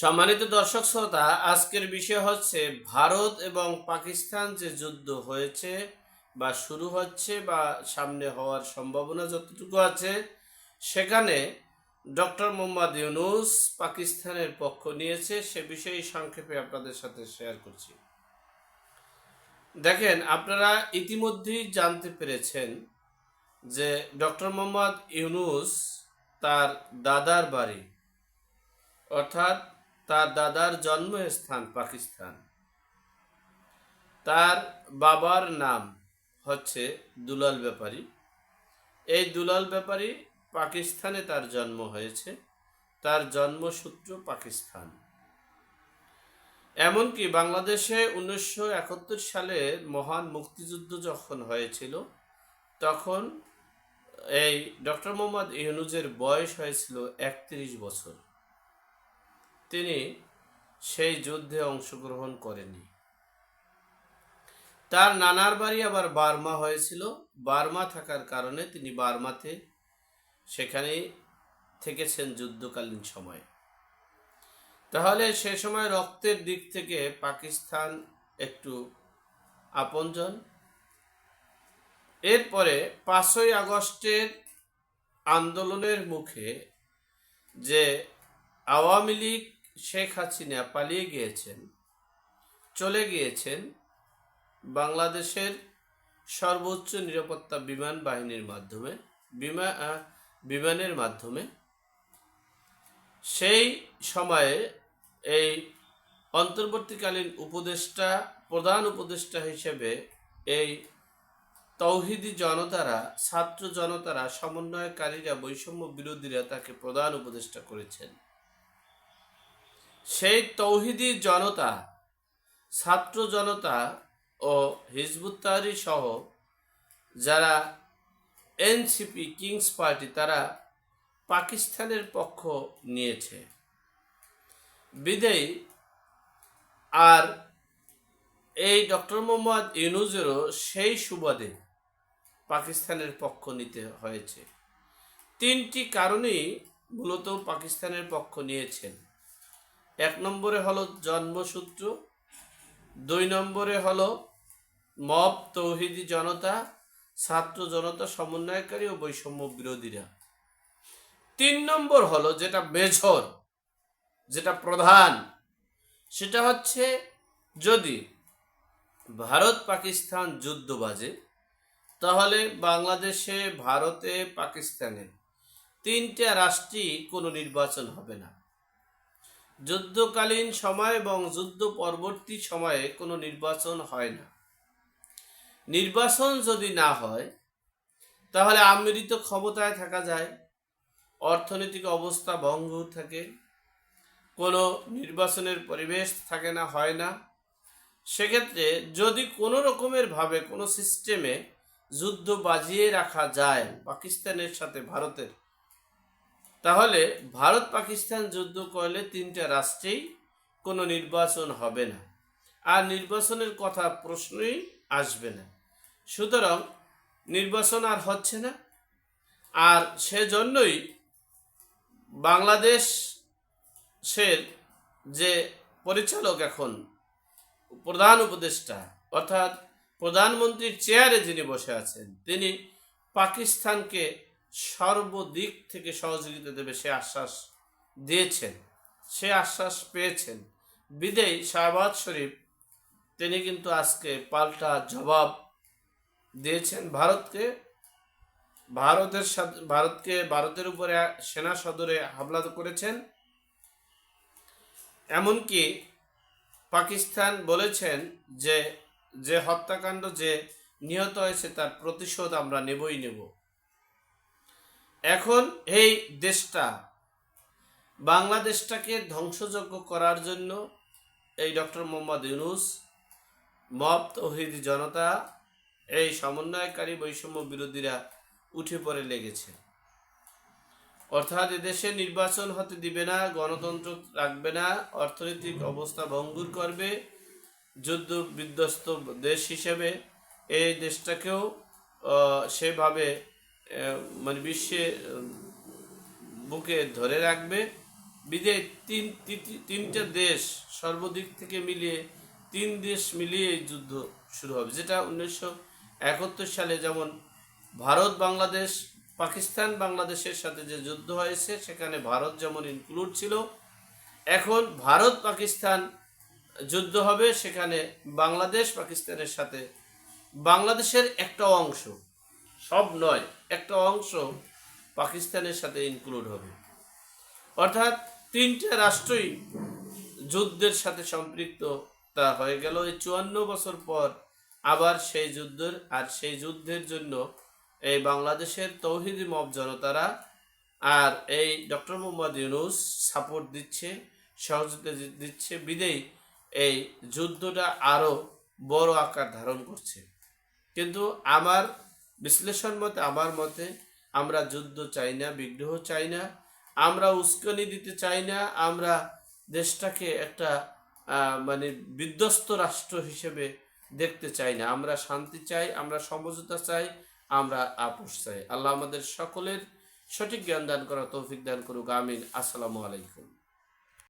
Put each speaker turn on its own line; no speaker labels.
সম্মানিত দর্শক শ্রোতা, আজকের বিষয় হচ্ছে ভারত এবং পাকিস্তান যে যুদ্ধ হয়েছে বা শুরু হচ্ছে বা সামনে হওয়ার সম্ভাবনা যতটুকু আছে, সেখানে ডক্টর মোহাম্মদ ইউনুস পাকিস্তানের পক্ষ নিয়েছে। সে বিষয়ে সংক্ষেপে আপনাদের সাথে শেয়ার করছি। দেখেন, আপনারা ইতিমধ্যেই জানতে পেরেছেন যে ডক্টর মোহাম্মদ ইউনুস তার দাদার বাড়ি, অর্থাৎ তার দাদার জন্মস্থান পাকিস্তান। তার বাবার নাম হচ্ছে দুলাল ব্যাপারী। এই দুলাল ব্যাপারী পাকিস্তানে তার জন্ম হয়েছে। তার জন্মসূত্র পাকিস্তান। এমনকি বাংলাদেশে উনিশশো একাত্তর সালে মহান মুক্তিযুদ্ধ যখন হয়েছিল, তখন এই ডক্টর মোহাম্মদ ইউনুজের বয়স হয়েছিল একত্রিশ বছর। তিনি সেই যুদ্ধে অংশগ্রহণ করেনি তার নানার বাড়ি আবার বার্মা হয়েছিল। বার্মা থাকার কারণে তিনি বার্মাতে সেখানেই থেকেছেন যুদ্ধকালীন সময়ে। তাহলে সে সময় রক্তের দিক থেকে পাকিস্তান একটু আপনজন। এরপরে পাঁচই আগস্টের আন্দোলনের মুখে যে আওয়ামী লীগ শেখ হাসিনা পালিয়ে গিয়েছেন, চলে গিয়েছেন বাংলাদেশের সর্বোচ্চ নিরাপত্তা বিমান বাহিনীর মাধ্যমে, বিমা বিমানের মাধ্যমে। সেই সময়ে এই অন্তর্বর্তীকালীন উপদেষ্টা, প্রধান উপদেষ্টা হিসেবে এই তৌহিদি জনতারা, ছাত্র জনতারা, সমন্বয়কারীরা, বৈষম্য বিরোধীরা তাকে প্রধান উপদেষ্টা করেছেন। সেই তৌহিদি জনতা, ছাত্র জনতা ও হিজবুত তাহরীর সহ যারা এনসিপি, কিংস পার্টি তারা পাকিস্তানের পক্ষ নিয়েছে। বিদেয়ী আর এই ডক্টর মোহাম্মদ ইউনুজেরও সেই সুবাদে পাকিস্তানের পক্ষ নিতে হয়েছে। তিনটি কারণেই মূলত পাকিস্তানের পক্ষ নিয়েছেন। এক নম্বরে হলো জন্মসূত্র, দুই নম্বরে হলো মব, তৌহিদি জনতা, ছাত্র জনতা, সমন্বয়কারী ও বৈষম্য বিরোধীরা। তিন নম্বর হলো যেটা মেজর, যেটা প্রধান, সেটা হচ্ছে যদি ভারত পাকিস্তান যুদ্ধ বাজে, তাহলে বাংলাদেশে, ভারতে, পাকিস্তানে তিনটা রাষ্ট্রই কোনো নির্বাচন হবে না। যুদ্ধকালীন সময় এবং যুদ্ধ পরবর্তী সময়ে কোনো নির্বাচন হয় না। নির্বাচন যদি না হয়, তাহলে আমৃত ক্ষমতায় থাকা যায়, অর্থনৈতিক অবস্থা ভঙ্গ থাকে, কোনো নির্বাচনের পরিবেশ থাকে না, হয় না। সেক্ষেত্রে যদি কোনো রকমের ভাবে কোনো সিস্টেমে যুদ্ধ বাজিয়ে রাখা যায় পাকিস্তানের সাথে ভারতের তাহলে ভারত পাকিস্তান যুদ্ধ করলে তিনটা রাষ্ট্রেই কোনো নির্বাচন হবে না। আর নির্বাচনের কথা প্রশ্নই আসবে না। সুতরাং নির্বাচন আর হচ্ছে না। আর সেজন্যই বাংলাদেশের যে পরিচালক এখন, প্রধান উপদেষ্টা, অর্থাৎ প্রধানমন্ত্রীর চেয়ারে যিনি বসে আছেন, তিনি পাকিস্তানকে সর্বদিক থেকে সহযোগিতা দেবে, সে আশ্বাস দিয়েছেন। সে আশ্বাস পেয়েছেন। বিদেয়ী শাহবাজ শরীফ, তিনি কিন্তু আজকে পাল্টা জবাব দিয়েছেন ভারতকে। ভারতের সাথে, ভারতকে, ভারতের উপরে সেনা সদরে হামলা করেছেন। এমনকি পাকিস্তান বলেছেন যে যে হত্যাকাণ্ড যে নিহত হয়েছে তার প্রতিশোধ আমরা নেবই নেব। এখন এই দেশটা, বাংলাদেশটাকে ধ্বংসযজ্ঞ করার জন্য এই ডক্টর মোহাম্মদ ইউনুস মব তৌহিদ জনতা, এই সমন্বয়কারী বৈষম্য বিরোধীরা উঠে পড়ে লেগেছে। অর্থাৎ এদেশে নির্বাচন হতে দিবে না, গণতন্ত্র রাখবে না, অর্থনৈতিক অবস্থা ভঙ্গুর করবে, যুদ্ধ বিধ্বস্ত দেশ হিসেবে এই দেশটাকেও সেভাবে মানে বিশ্বে বুকে ধরে রাখবে। বিদায় তিন, তিন- তিনটে দেশ সর্বদিক থেকে মিলিয়ে, তিন দেশ মিলিয়ে এই যুদ্ধ শুরু হবে, যেটা উনিশশো একাত্তর সালে যেমন ভারত, বাংলাদেশ, পাকিস্তান, বাংলাদেশের সাথে যে যুদ্ধ হয়েছে, সেখানে ভারত যেমন ইনক্লুড ছিল, এখন ভারত, পাকিস্তান যুদ্ধ হবে, সেখানে বাংলাদেশ, পাকিস্তানের সাথে বাংলাদেশের একটা অংশ। সব নয়, একটা অংশ পাকিস্তানের সাথে ইনক্লুড হবে। অর্থাৎ তিনটে রাষ্ট্রই যুদ্ধের সাথে সম্পৃক্ত তা হয়ে গেল। এই চুয়ান্ন বছর পর আবার সেই যুদ্ধের, আর সেই যুদ্ধের জন্য এই বাংলাদেশের তৌহিদি মব জনতারা আর এই ডক্টর মোহাম্মদ ইউনুস সাপোর্ট দিচ্ছে, সহযোগিতা দিচ্ছে, বিদেই এই যুদ্ধটা আরও বড় আকার ধারণ করছে। কিন্তু আমার বিশ্লেষণ মতে, আমার মতে, আমরা যুদ্ধ চাই না, বিগ্রহ চাই না, আমরা উস্কানি দিতে চাই না, আমরা দেশটাকে একটা মানে বিধ্বস্ত রাষ্ট্র হিসেবে দেখতে চাই না। আমরা শান্তি চাই, আমরা সমঝোতা চাই, আমরা আপোষ চাই। আল্লাহ আমাদের সকলের সঠিক জ্ঞান দান করা তৌফিক দান করুক। আমিন। আসসালামু আলাইকুম।